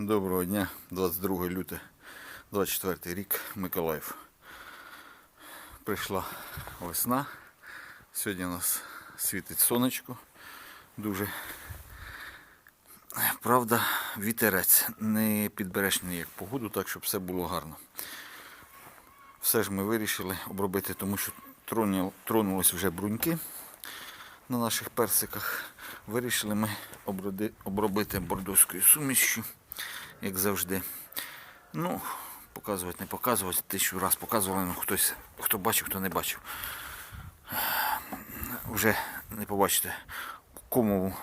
Доброго дня, 22 люте, 24 рік, Миколаїв. Прийшла весна. Сьогодні у нас світить сонечко. Дуже. Правда, вітерець. Не підбереш ніяк погоду, так щоб все було гарно. Все ж ми вирішили обробити, тому що тронулись вже бруньки на наших персиках. Вирішили ми обробити бордоською сумішю, як завжди. Ну, показувати, не показувати. Тисячу раз показували, ну хтось, хто бачив, хто не бачив. Вже не побачите комову,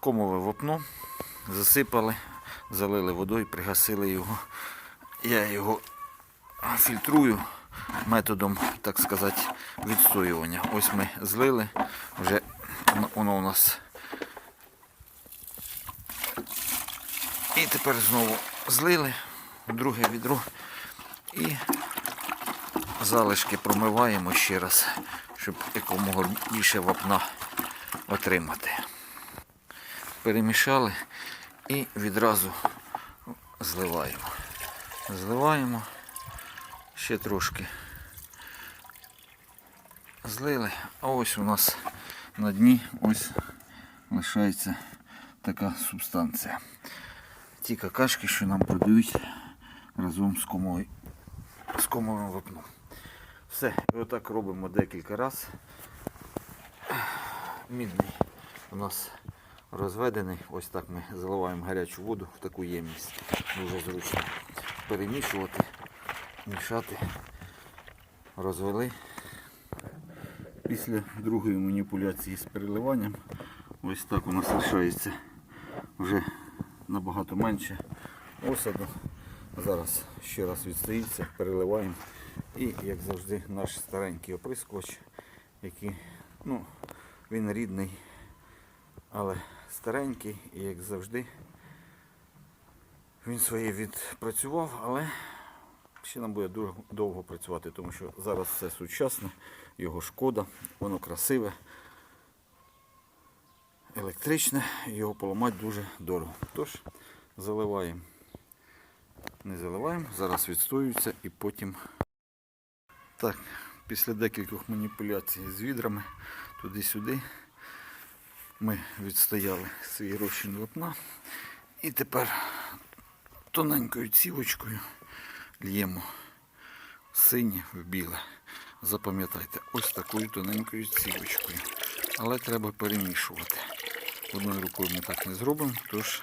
комове вапно, засипали, залили водою, пригасили його. Я його фільтрую методом, так сказати, відстоювання. Ось ми злили, вже воно у нас. І тепер знову злили друге відро і залишки промиваємо ще раз, щоб якомога більше вапна отримати. Перемішали і відразу зливаємо. Зливаємо ще трошки. Злили, а ось у нас на дні ось лишається така субстанція. Ті какашки, що нам продають разом з комою, з комовим вапном. Все, і отак робимо декілька разів. Мідний у нас розведений. Ось так ми заливаємо гарячу воду в таку ємність. Дуже зручно перемішувати, мішати, розвели. Після другої маніпуляції з переливанням ось так у нас лишається вже набагато менше осаду. Зараз ще раз відстоїться, переливаємо. І, як завжди, наш старенький оприскувач, який, ну, він рідний, але старенький і як завжди. Він своє відпрацював, але ще нам буде довго працювати, тому що зараз все сучасне, його шкода, воно красиве, електричне, його поламати дуже дорого. Тож заливаємо. Не заливаємо, зараз відстоюється і потім. Так, після декількох маніпуляцій з відрами туди-сюди ми відстояли свій розчин вапна. І тепер тоненькою цівочкою л'ємо синє в біле. Запам'ятайте, ось такою тоненькою цівочкою. Але треба перемішувати. Одною рукою ми так не зробимо, тож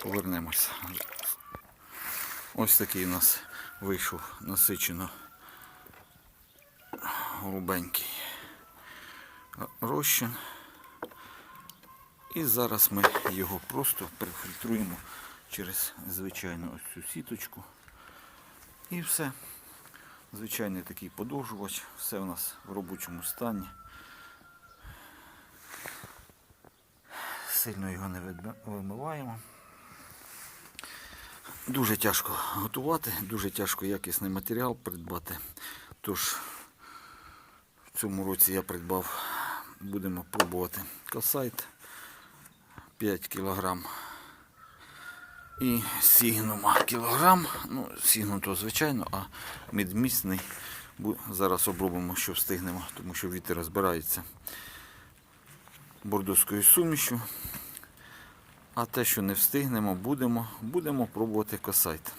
повернемося. Ось такий у нас вийшов насичено голубенький розчин. І зараз ми його просто перефільтруємо через звичайну ось цю сіточку. І все. Звичайний такий подовжувач, все у нас в робочому стані. Сильно його не вимиваємо. Дуже тяжко готувати, дуже тяжко якісний матеріал придбати. Тож в цьому році я придбав, будемо пробувати косайт 5 кг і сігнума кілограм. Ну, сігнум то звичайно, а медмісний зараз обробимо, що встигнемо, тому що вітер розбирається бордоською сумішю. А те, що не встигнемо, будемо, будемо пробувати косайт.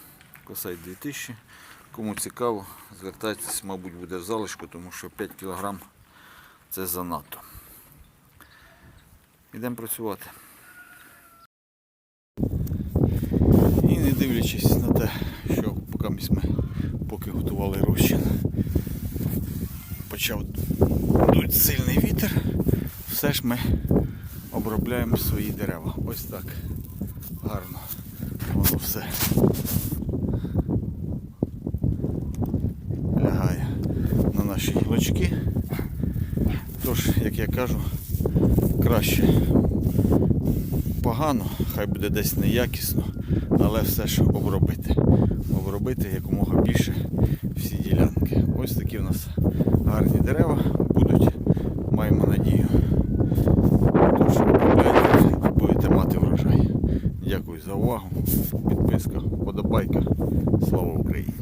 Косайт 2000. Кому цікаво, звертайтесь, мабуть, буде в залишку, тому що 5 кг це занадто. Йдемо працювати. І не дивлячись на те, що поки ми поки готували розчин, почав дуть сильний вітер, все ж ми обробляємо свої дерева. Ось так гарно воно все лягає на наші гілочки. Тож, як я кажу, краще погано, хай буде десь неякісно, але все ж обробити. Обробити якомога більше всі ділянки. Ось такі в нас гарні дерева будуть, маємо надію. За увагу. Підписка, подобайка. Слава Україні!